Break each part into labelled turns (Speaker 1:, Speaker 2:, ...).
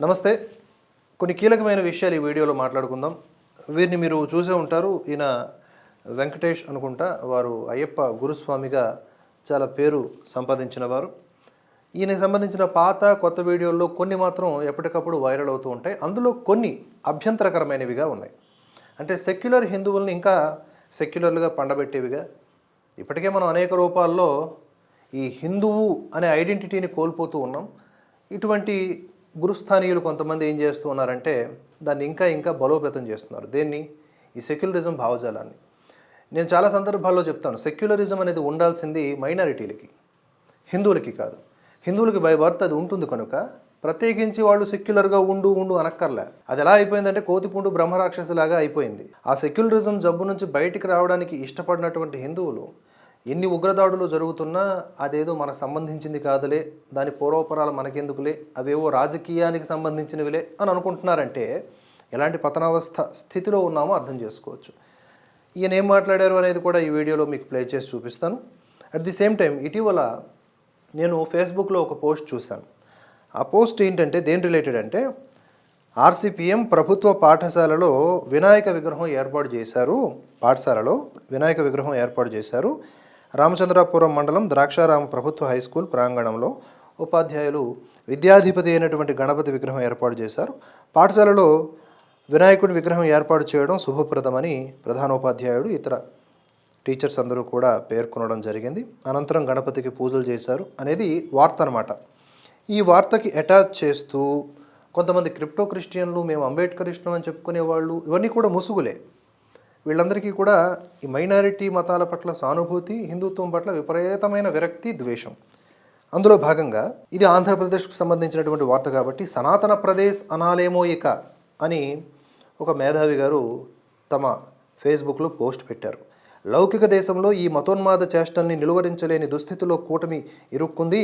Speaker 1: నమస్తే. కొన్ని కీలకమైన విషయాలు ఈ వీడియోలో మాట్లాడుకుందాం. వీరిని మీరు చూసే ఉంటారు. ఈయన వెంకటేష్ అనుకుంటా. వారు అయ్యప్ప గురుస్వామిగా చాలా పేరు సంపాదించిన వారు. ఈయనకి సంబంధించిన పాత కొత్త వీడియోల్లో కొన్ని మాత్రం ఎప్పటికప్పుడు వైరల్ అవుతూ ఉంటాయి. అందులో కొన్ని అభ్యంతరకరమైనవిగా ఉన్నాయి. అంటే సెక్యులర్ హిందువుల్ని ఇంకా సెక్యులర్లుగా పండబెట్టేవిగా. ఇప్పటికే మనం అనేక రూపాల్లో ఈ హిందువు అనే ఐడెంటిటీని కోల్పోతూ ఉన్నాం. ఇటువంటి గురుస్థానీయులు కొంతమంది ఏం చేస్తూ ఉన్నారంటే దాన్ని ఇంకా ఇంకా బలోపేతం చేస్తున్నారు. దేన్ని? ఈ సెక్యులరిజం భావజాలాన్ని. నేను చాలా సందర్భాల్లో చెప్తాను సెక్యులరిజం అనేది ఉండాల్సింది మైనారిటీలకి హిందువులకి కాదు. హిందువులకి బై బర్త్ అది ఉంటుంది కనుక ప్రత్యేకించి వాళ్ళు సెక్యులర్గా ఉండు ఉండు అనక్కర్లే. అది ఎలా అయిపోయిందంటే కోతిపుండు బ్రహ్మరాక్షసులాగా అయిపోయింది. ఆ సెక్యులరిజం జబ్బు నుంచి బయటికి రావడానికి ఇష్టపడినటువంటి హిందువులు ఎన్ని ఉగ్రదాడులు జరుగుతున్నా అదేదో మనకు సంబంధించింది కాదులే దాని పూర్వపరాలు మనకెందుకులే అవేవో రాజకీయానికి సంబంధించినవిలే అని అనుకుంటున్నారంటే ఎలాంటి పతనావస్థ స్థితిలో ఉన్నామో అర్థం చేసుకోవచ్చు. ఈయన ఏం మాట్లాడారు అనేది కూడా ఈ వీడియోలో మీకు ప్లే చేసి చూపిస్తాను. అట్ ది సేమ్ టైం ఇటీవల నేను ఫేస్బుక్లో ఒక పోస్ట్ చూశాను. ఆ పోస్ట్ ఏంటంటే దేని రిలేటెడ్ అంటే ఆర్సిపిఎం ప్రభుత్వ పాఠశాలలో వినాయక విగ్రహం ఏర్పాటు చేశారు పాఠశాలలో వినాయక విగ్రహం ఏర్పాటు చేశారు రామచంద్రాపురం మండలం ద్రాక్షారామ ప్రభుత్వ హై స్కూల్ ప్రాంగణంలో ఉపాధ్యాయులు విద్యాధిపతి అయినటువంటి గణపతి విగ్రహం ఏర్పాటు చేశారు. పాఠశాలలో వినాయకుడి విగ్రహం ఏర్పాటు చేయడం శుభప్రదమని ప్రధానోపాధ్యాయుడు ఇతర టీచర్స్ అందరూ కూడా పేర్కొనడం జరిగింది. అనంతరం గణపతికి పూజలు చేశారు అనేది వార్త అనమాట ఈ వార్తకి అటాచ్ చేస్తూ కొంతమంది క్రిప్టో క్రిస్టియన్లు మేము అంబేద్కరిస్టులం అని చెప్పుకునే వాళ్ళు ఇవన్నీ కూడా ముసుగులే. వీళ్ళందరికీ కూడా ఈ మైనారిటీ మతాల పట్ల సానుభూతి హిందుత్వం పట్ల విపరీతమైన విరక్తి ద్వేషం. అందులో భాగంగా ఇది ఆంధ్రప్రదేశ్కు సంబంధించినటువంటి వార్త కాబట్టి సనాతన ప్రదేశ్ అనాలేమో ఇక అని ఒక మేధావి గారు తమ ఫేస్బుక్లో పోస్ట్ పెట్టారు. లౌకిక దేశంలో ఈ మతోన్మాద చేష్టల్ని నిలువరించలేని దుస్థితిలో కూటమి ఇరుక్కుంది.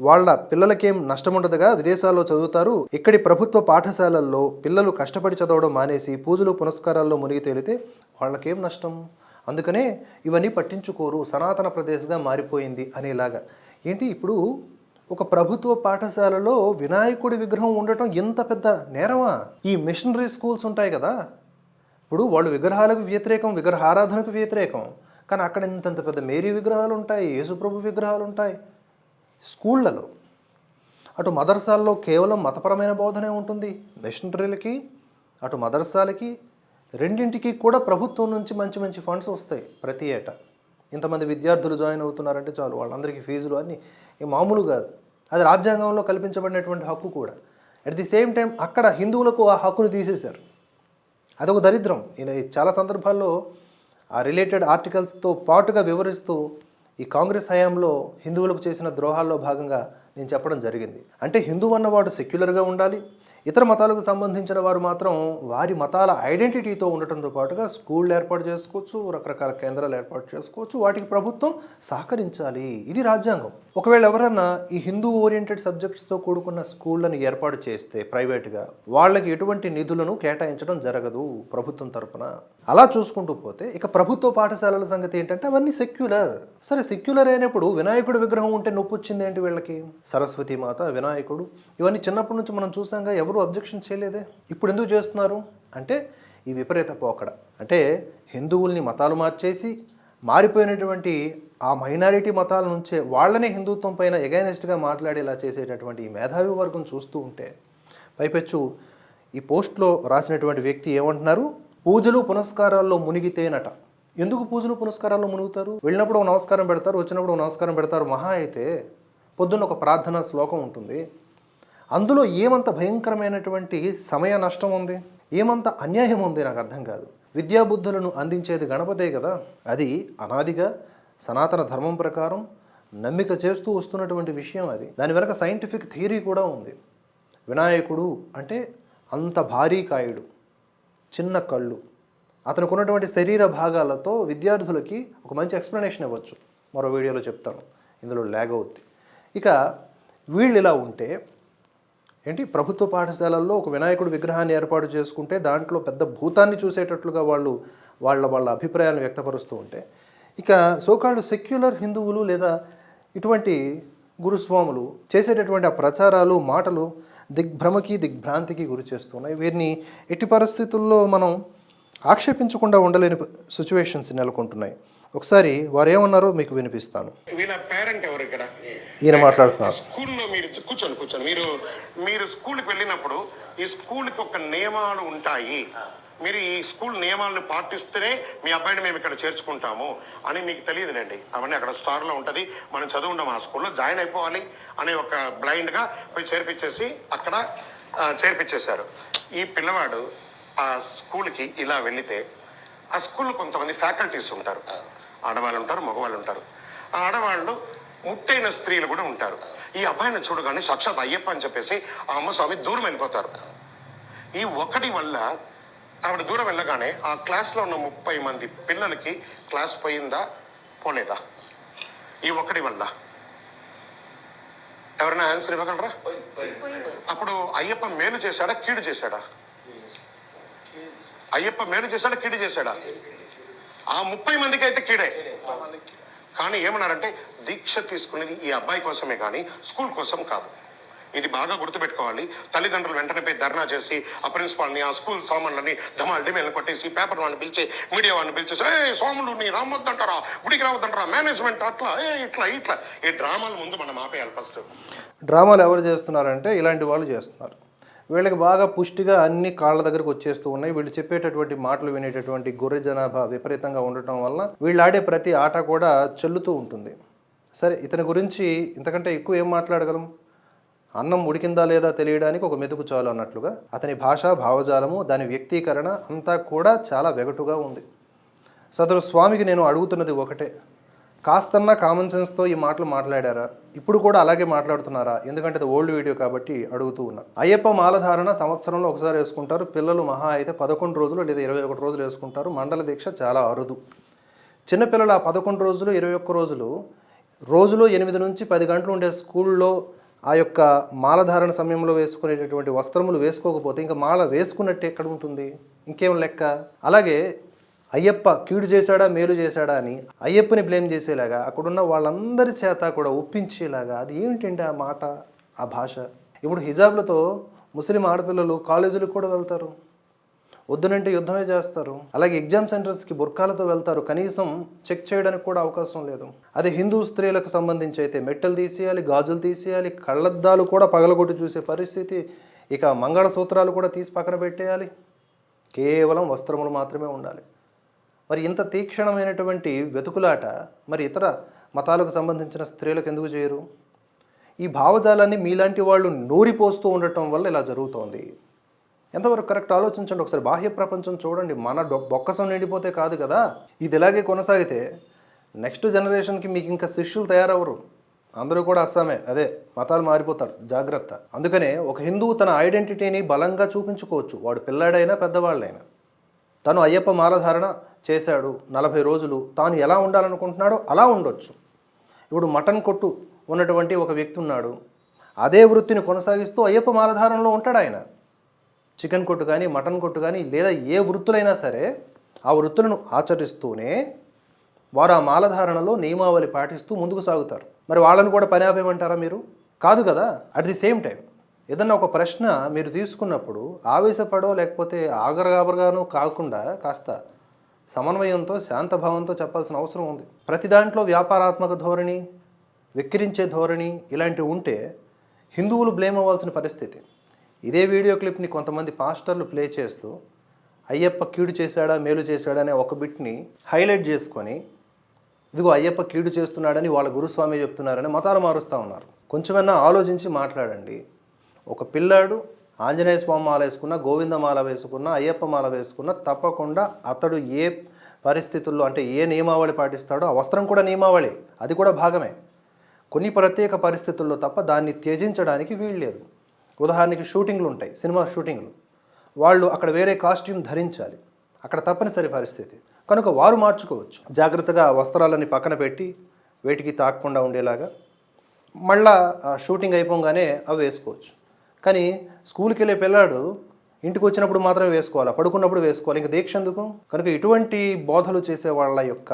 Speaker 1: వాళ్ళ పిల్లలకేం నష్టముండదుగా? విదేశాల్లో చదువుతారు. ఇక్కడి ప్రభుత్వ పాఠశాలల్లో పిల్లలు కష్టపడి చదవడం మానేసి పూజలు పునస్కారాల్లో మునిగి తేలితే వాళ్ళకేం నష్టం? అందుకనే ఇవన్నీ పట్టించుకోరు. సనాతన ప్రదేశ్గా మారిపోయింది అనేలాగా. ఏంటి ఇప్పుడు ఒక ప్రభుత్వ పాఠశాలలో వినాయకుడి విగ్రహం ఉండటం ఎంత పెద్ద నేరమా? ఈ మిషనరీ స్కూల్స్ ఉంటాయి కదా. ఇప్పుడు వాళ్ళు విగ్రహాలకు వ్యతిరేకం విగ్రహారాధనకు వ్యతిరేకం. కానీ అక్కడ ఇంతంత పెద్ద మేరీ విగ్రహాలు ఉంటాయి యేసుప్రభు విగ్రహాలు ఉంటాయి. స్కూళ్ళలో. అటు మదర్సాల్లో కేవలం మతపరమైన బోధనే ఉంటుంది. మిషనరీలకి అటు మదర్సాలకి రెండింటికి కూడా ప్రభుత్వం నుంచి మంచి మంచి ఫండ్స్ వస్తాయి ప్రతి ఏటా. ఇంతమంది విద్యార్థులు జాయిన్ అవుతున్నారంటే చాలు వాళ్ళందరికీ ఫీజులు అన్నీ మామూలు కాదు. అది రాజ్యాంగంలో కల్పించబడినటువంటి హక్కు కూడా. అట్ ది సేమ్ టైం అక్కడ హిందువులకు ఆ హక్కును తీసేశారు. అదొక దరిద్రం. నేను చాలా సందర్భాల్లో ఆ రిలేటెడ్ ఆర్టికల్స్తో పాటుగా వివరిస్తూ ఈ కాంగ్రెస్ హయాంలో హిందువులకు చేసిన ద్రోహాల్లో భాగంగా నేను చెప్పడం జరిగింది. అంటే హిందువు అన్నవాడు సెక్యులర్గా ఉండాలి ఇతర మతాలకు సంబంధించిన వారు మాత్రం వారి మతాల ఐడెంటిటీతో ఉండటంతో పాటుగా స్కూళ్ళు ఏర్పాటు చేసుకోవచ్చు రకరకాల కేంద్రాలు ఏర్పాటు చేసుకోవచ్చు. వాటికి ప్రభుత్వం సహకరించాలి. ఇది రాజ్యాంగం. ఒకవేళ ఎవరన్నా ఈ హిందూ ఓరియంటెడ్ సబ్జెక్ట్స్తో కూడుకున్న స్కూళ్ళని ఏర్పాటు చేస్తే ప్రైవేట్గా వాళ్ళకి ఎటువంటి నిధులను కేటాయించడం జరగదు ప్రభుత్వం తరపున. అలా చూసుకుంటూ పోతే ఇక ప్రభుత్వ పాఠశాలల సంగతి ఏంటంటే అవన్నీ సెక్యులర్. సరే సెక్యులర్ అయినప్పుడు వినాయకుడు విగ్రహం ఉంటే నొప్పి వచ్చింది ఏంటి వీళ్ళకి? సరస్వతి మాత వినాయకుడు. ఇవన్నీ చిన్నప్పటి నుంచి మనం చూసాంగా ఎవరు అబ్జెక్షన్ చేయలేదే. ఇప్పుడు ఎందుకు చేస్తున్నారు? అంటే ఈ విపరీత పోకడ. అంటే హిందువుల్ని మతాలు మార్చేసి మారిపోయినటువంటి ఆ మైనారిటీ మతాల నుంచే వాళ్ళనే హిందుత్వం పైన ఎగైనెస్ట్గా మాట్లాడేలా చేసేటటువంటి ఈ మేధావి వర్గం చూస్తూ ఉంటే పైపెచ్చు ఈ పోస్ట్లో రాసినటువంటి వ్యక్తి ఏమంటున్నారు? పూజలు పునస్కారాల్లో మునిగితేనట. ఎందుకు పూజలు పునస్కారాల్లో మునుగుతారు? వెళ్ళినప్పుడు ఒక నమస్కారం పెడతారు వచ్చినప్పుడు ఒక నమస్కారం పెడతారు మహా అయితే పొద్దున్న ఒక ప్రార్థన శ్లోకం ఉంటుంది. అందులో ఏమంత భయంకరమైనటువంటి సమయ నష్టం ఉంది? ఏమంత అన్యాయం ఉంది నాకు అర్థం కాదు. విద్యాబుద్ధులను అందించేది గణపతే కదా? అది అనాదిగా సనాతన ధర్మం ప్రకారం నమ్మిక చేస్తూ వస్తున్నటువంటి విషయం అది. దాని వెనక సైంటిఫిక్ థియరీ కూడా ఉంది. వినాయకుడు అంటే అంత భారీ కాయుడు చిన్న కళ్ళు. అతనికి ఉన్నటువంటి శరీర భాగాలతో విద్యార్థులకి ఒక మంచి ఎక్స్ప్లెనేషన్ ఇవ్వచ్చు. మరో వీడియోలో చెప్తాను. ఇందులో ల్యాగ్ అవుద్ది. ఇక వీళ్ళు ఇలా ఉంటే ఏంటి? ప్రభుత్వ పాఠశాలల్లో ఒక వినాయకుడి విగ్రహాన్ని ఏర్పాటు చేసుకుంటే దాంట్లో పెద్ద భూతాన్ని చూసేటట్లుగా వాళ్ళు వాళ్ళ వాళ్ళ అభిప్రాయాలను వ్యక్తపరుస్తూ ఉంటే ఇక సోకాళ్ళు సెక్యులర్ హిందువులు లేదా ఇటువంటి గురుస్వాములు చేసేటటువంటి ఆ ప్రచారాలు మాటలు దిగ్భ్రమకి దిగ్భ్రాంతికి గురి చేస్తున్నాయి. వీరిని ఎట్టి పరిస్థితుల్లో మనం ఆక్షేపించకుండా ఉండలేని సిచ్యువేషన్స్ నెలకొంటున్నాయి. ఒకసారి వారు ఏమన్నారో మీకు వినిపిస్తాను.
Speaker 2: వీళ్ళ పేరెంట్ ఎవరు ఇక్కడ?
Speaker 1: ఈయన మాట్లాడుతున్నారు.
Speaker 2: స్కూల్లో మీరు కూర్చొని కూర్చొని మీరు మీరు స్కూల్కి వెళ్ళినప్పుడు ఈ స్కూల్కి ఒక నియమాలు ఉంటాయి. మీరు ఈ స్కూల్ నియమాలను పాటిస్తేనే మీ అబ్బాయిని మేము ఇక్కడ చేర్చుకుంటాము అని మీకు తెలియదులేండి. అవన్నీ అక్కడ స్టార్లో ఉంటుంది. మనం చదువు ఉంటాం ఆ స్కూల్లో. జాయిన్ అయిపోవాలి అనే ఒక బ్లైండ్గా పోయి చేర్పించేసి అక్కడ చేర్పించేశారు. ఈ పిల్లవాడు ఆ స్కూల్కి ఇలా వెళితే ఆ స్కూల్లో కొంతమంది ఫ్యాకల్టీస్ ఉంటారు. ఆడవాళ్ళు ఉంటారు మగవాళ్ళు ఉంటారు. ఆ ఆడవాళ్ళు ముట్టైన స్త్రీలు కూడా ఉంటారు. ఈ అబ్బాయిని చూడగానే సాక్షాత్ అయ్యప్ప అని చెప్పేసి ఆ అమ్మ స్వామి దూరం వెళ్ళిపోతారు. ఈ ఒకటి వల్ల ఆవిడ దూరం వెళ్ళగానే ఆ క్లాస్లో ఉన్న ముప్పై మంది పిల్లలకి క్లాస్ పోయిందా? పోలేదా? ఈ ఒకటి వల్ల. ఎవరైనా ఆన్సర్ ఇవ్వగలరా? అప్పుడు అయ్యప్ప మేలు చేశాడా? కీడు చేశాడా? అయ్యప్ప మేలు చేశాడా? కీడు చేశాడా? ఆ ముప్పై మందికి అయితే కీడే. కానీ ఏమన్నారంటే దీక్ష తీసుకునేది ఈ అబ్బాయి కోసమే కానీ స్కూల్ కోసం కాదు. ఇది బాగా గుర్తుపెట్టుకోవాలి. తల్లిదండ్రులు వెంటనే పోయి ధర్నా చేసి ఆ ప్రిన్సిపాల్ని ఆ స్కూల్ సామాన్లని ధమాల్ డిమేలు కొట్టేసి పేపర్ వాళ్ళని పిలిచి మీడియా వాళ్ళని పిలిచేసి ఏ సోములు నీ రావద్దంటారా గుడికి రావద్దంటారా? మేనేజ్మెంట్ అట్లా ఏ ఇట్లా ఇట్లా. ఈ డ్రామాల ముందు మనం ఆపేయాలి ఫస్ట్.
Speaker 1: డ్రామాలు ఎవరు చేస్తున్నారంటే ఇలాంటి వాళ్ళు చేస్తున్నారు. వీళ్ళకి బాగా పుష్టిగా అన్ని కాళ్ళ దగ్గరకు వచ్చేస్తూ ఉన్నాయి. వీళ్ళు చెప్పేటటువంటి మాటలు వినేటటువంటి గొర్రె జనాభా విపరీతంగా ఉండటం వల్ల వీళ్ళు ఆడే ప్రతి ఆట కూడా చెల్లుతూ ఉంటుంది. సరే ఇతని గురించి ఇంతకంటే ఎక్కువ ఏం మాట్లాడగలం? అన్నం ఉడికిందా లేదా తెలియడానికి ఒక మెతుకు చాలు అన్నట్లుగా అతని భాష భావజాలము దాని వ్యక్తీకరణ అంతా కూడా చాలా వెగటుగా ఉంది. సదరు స్వామికి నేను అడుగుతున్నది ఒకటే. కాస్తన్నా కామన్ సెన్స్తో ఈ మాటలు మాట్లాడారా? ఇప్పుడు కూడా అలాగే మాట్లాడుతున్నారా? ఎందుకంటే అది ఓల్డ్ వీడియో కాబట్టి అడుగుతూ ఉన్నా. అయ్యప్ప మాలధారణ సంవత్సరంలో ఒకసారి వేసుకుంటారు. పిల్లలు మహా అయితే పదకొండు రోజులు లేదా ఇరవై ఒకటి రోజులు వేసుకుంటారు. మండల దీక్ష చాలా అరుదు. చిన్నపిల్లలు ఆ పదకొండు రోజులు ఇరవై ఒక్క రోజులు రోజులో ఎనిమిది నుంచి పది గంటలు ఉండే స్కూల్లో ఆ యొక్క మాలధారణ సమయంలో వేసుకునేటటువంటి వస్త్రములు వేసుకోకపోతే ఇంకా మాల వేసుకున్నట్టు ఎక్కడ ఉంటుంది? ఇంకేం లెక్క? అలాగే అయ్యప్ప కీడు చేశాడా మేలు చేశాడా అని అయ్యప్పని బ్లేమ్ చేసేలాగా అక్కడున్న వాళ్ళందరి చేత కూడా ఒప్పించేలాగా అది ఏమిటండి ఆ మాట ఆ భాష? ఇప్పుడు హిజాబ్లతో ముస్లిం ఆడపిల్లలు కాలేజీలకు కూడా వెళ్తారు. వద్దునంటే యుద్ధమే చేస్తారు. అలాగే ఎగ్జామ్ సెంటర్స్కి బుర్కాలతో వెళ్తారు. కనీసం చెక్ చేయడానికి కూడా అవకాశం లేదు. అదే హిందూ స్త్రీలకు సంబంధించి అయితే మెట్టలు తీసేయాలి గాజులు తీసేయాలి కళ్ళద్దాలు కూడా పగలగొట్టి చూసే పరిస్థితి. ఇక మంగళసూత్రాలు కూడా తీసి పక్కన పెట్టేయాలి. కేవలం వస్త్రములు మాత్రమే ఉండాలి. మరి ఇంత తీక్షణమైనటువంటి వెతుకులాట మరి ఇతర మతాలకు సంబంధించిన స్త్రీలకు ఎందుకు చేయరు? ఈ భావజాలాన్ని మీలాంటి వాళ్ళు నూరిపోస్తూ ఉండటం వల్ల ఇలా జరుగుతోంది. ఎంతవరకు కరెక్ట్ ఆలోచించండి. ఒకసారి బాహ్య ప్రపంచం చూడండి. మన డొ- బొక్కసం నిండిపోతే కాదు కదా. ఇది ఇలాగే కొనసాగితే నెక్స్ట్ జనరేషన్కి మీకు ఇంకా శిష్యులు తయారవరు అందరూ కూడా అస్సామే. అదే మతాలు మారిపోతారు. జాగ్రత్త. అందుకనే ఒక హిందువు తన ఐడెంటిటీని బలంగా చూపించుకోవచ్చు. వాడు పిల్లాడైనా పెద్దవాళ్ళైనా. తను అయ్యప్ప మాలధారణ చేశాడు నలభై రోజులు. తాను ఎలా ఉండాలనుకుంటున్నాడో అలా ఉండొచ్చు. ఇప్పుడు మటన్ కొట్టు ఉన్నటువంటి ఒక వ్యక్తి ఉన్నాడు. అదే వృత్తిని కొనసాగిస్తూ అయ్యప్ప మాలధారణలో ఉంటాడు ఆయన. చికెన్ కొట్టు కానీ మటన్ కొట్టు కానీ లేదా ఏ వృత్తులైనా సరే ఆ వృత్తులను ఆచరిస్తూనే వారు ఆ మాలధారణలో నియమావళి పాటిస్తూ ముందుకు సాగుతారు. మరి వాళ్ళని కూడా పని ఆపేయమంటారా మీరు? కాదు కదా. అట్ ది సేమ్ టైం ఏదన్నా ఒక ప్రశ్న మీరు తీసుకున్నప్పుడు ఆవేశపడో లేకపోతే ఆగరగాబరగానో కాకుండా కాస్త సమన్వయంతో శాంతభావంతో చెప్పాల్సిన అవసరం ఉంది. ప్రతి దాంట్లో వ్యాపారాత్మక ధోరణి వెక్కిరించే ధోరణి ఇలాంటివి ఉంటే హిందువులు బ్లేమ్ అవ్వాల్సిన పరిస్థితి. ఇదే వీడియో క్లిప్ని కొంతమంది పాస్టర్లు ప్లే చేస్తూ అయ్యప్ప కీడు చేశాడా మేలు చేశాడా అనే ఒక బిట్ని హైలైట్ చేసుకొని ఇదిగో అయ్యప్ప కీడు చేస్తున్నాడని వాళ్ళ గురుస్వామి చెప్తున్నారని మతాలు మారుస్తూ ఉన్నారు. కొంచెమన్నా ఆలోచించి మాట్లాడండి. ఒక పిల్లాడు ఆంజనేయ స్వామి మాల వేసుకున్న గోవింద మాల వేసుకున్న అయ్యప్ప మాల వేసుకున్న తప్పకుండా అతడు ఏ పరిస్థితుల్లో అంటే ఏ నియమావళి పాటిస్తాడో ఆ వస్త్రం కూడా నియమావళి. అది కూడా భాగమే. కొన్ని ప్రత్యేక పరిస్థితుల్లో తప్ప దాన్ని త్యజించడానికి వీల్లేదు ఉదాహరణకి షూటింగ్లు ఉంటాయి సినిమా షూటింగ్లు. వాళ్ళు అక్కడ వేరే కాస్ట్యూమ్ ధరించాలి. అక్కడ తప్పనిసరి పరిస్థితి. కనుక వారు మార్చుకోవచ్చు. జాగ్రత్తగా వస్త్రాలని పక్కన పెట్టి వేటికి తాకకుండా ఉండేలాగా మళ్ళా ఆ షూటింగ్ అయిపోగానే అవి వేసుకోవచ్చు. కానీ స్కూల్కి వెళ్ళే పిల్లాడు ఇంటికి వచ్చినప్పుడు మాత్రమే వేసుకోవాలి పడుకున్నప్పుడు వేసుకోవాలి. ఇంకా దీక్ష ఎందుకు? కనుక ఇటువంటి బోధలు చేసే వాళ్ళ యొక్క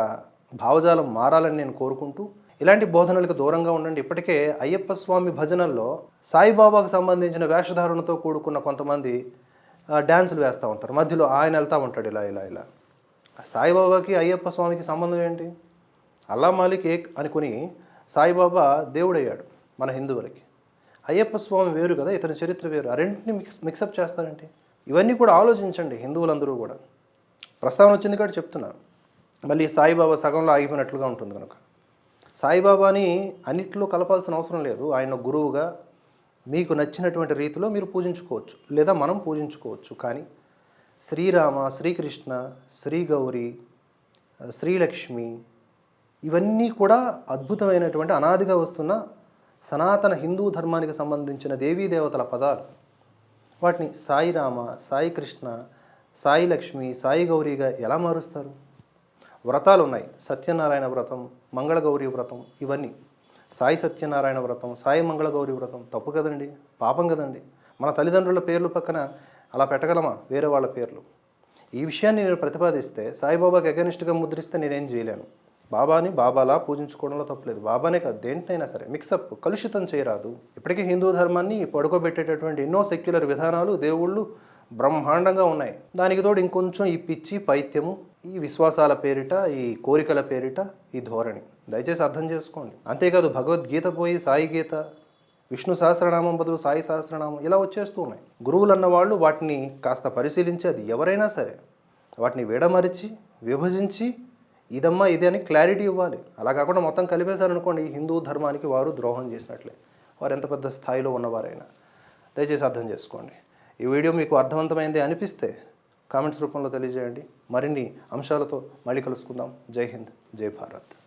Speaker 1: భావజాలం మారాలని నేను కోరుకుంటూ ఇలాంటి బోధనలకు దూరంగా ఉండండి. ఇప్పటికే అయ్యప్ప స్వామి భజనల్లో సాయిబాబాకు సంబంధించిన వేషధారణతో కూడుకున్న కొంతమంది డ్యాన్సులు వేస్తూ ఉంటారు. మధ్యలో ఆయన వెళ్తూ ఉంటాడు ఇలా ఇలా ఇలా. సాయిబాబాకి అయ్యప్ప స్వామికి సంబంధం ఏంటి? అల్లా మాలిక్ ఏక్ అనుకుని సాయిబాబా దేవుడయ్యాడు మన హిందువులకి. అయ్యప్ప స్వామి వేరు కదా ఇతని చరిత్ర వేరు. ఆ రెండింటిని మిక్స్ మిక్సప్ చేస్తారంటే? ఇవన్నీ కూడా ఆలోచించండి హిందువులందరూ కూడా. ప్రస్తావన వచ్చింది కాబట్టి చెప్తున్నాను మళ్ళీ సాయిబాబా సగంలో ఆగిపోయినట్లుగా ఉంటుంది కనుక. సాయిబాబాని అన్నిట్లో కలపాల్సిన అవసరం లేదు. ఆయన గురువుగా మీకు నచ్చినటువంటి రీతిలో మీరు పూజించుకోవచ్చు. లేదా మనం పూజించుకోవచ్చు. కానీ శ్రీరామ శ్రీకృష్ణ శ్రీ గౌరి శ్రీలక్ష్మి ఇవన్నీ కూడా అద్భుతమైనటువంటి అనాదిగా వస్తున్న సనాతన హిందూ ధర్మానికి సంబంధించిన దేవీ దేవతల పదాలు. వాటిని సాయి రామ సాయి కృష్ణ సాయి లక్ష్మి సాయి గౌరీగా ఎలా మారుస్తారు? వ్రతాలు ఉన్నాయి. సత్యనారాయణ వ్రతం మంగళగౌరి వ్రతం ఇవన్నీ. సాయి సత్యనారాయణ వ్రతం సాయి మంగళగౌరి వ్రతం తప్పు కదండి? పాపం కదండి? మన తల్లిదండ్రుల పేర్లు పక్కన అలా పెట్టగలమా? వేరే వాళ్ళ పేర్లు. ఈ విషయాన్ని నేను ప్రతిపాదిస్తే సాయిబాబాకి అగనిస్ట్గా ముద్రిస్తే నేనేం చేయలేను. బాబాని బాబాలా పూజించుకోవడంలో తప్పలేదు. బాబానే కాదు దేంట్నైనా సరే మిక్సప్ కలుషితం చేయరాదు. ఇప్పటికే హిందూ ధర్మాన్ని పడుకోబెట్టేటటువంటి ఎన్నో సెక్యులర్ విధానాలు దేవుళ్ళు బ్రహ్మాండంగా ఉన్నాయి. దానికి తోడు ఇంకొంచెం ఈ పిచ్చి పైత్యము ఈ విశ్వాసాల పేరిట ఈ కోరికల పేరిట ఈ ధోరణి. దయచేసి అర్థం చేసుకోండి. అంతేకాదు భగవద్గీత పోయి సాయి గీత విష్ణు సహస్రనామం బదులు సాయి సహస్రనామం ఇలా వచ్చేస్తూ ఉన్నాయి. గురువులు అన్నవాళ్ళు వాటిని కాస్త పరిశీలించి అది ఎవరైనా సరే వాటిని విడమరిచి విభజించి ఇదమ్మా ఇది అని క్లారిటీ ఇవ్వాలి. అలా కాకుండా మొత్తం కలిపేశారనుకోండి హిందూ ధర్మానికి వారు ద్రోహం చేసినట్లే. వారు ఎంత పెద్ద స్థాయిలో ఉన్నవారైనా. దయచేసి అర్థం చేసుకోండి. ఈ వీడియో మీకు అర్థవంతమైంది అనిపిస్తే కామెంట్స్ రూపంలో తెలియజేయండి. మరిన్ని అంశాలతో మళ్ళీ కలుసుకుందాం. జై హింద్ జై భారత్.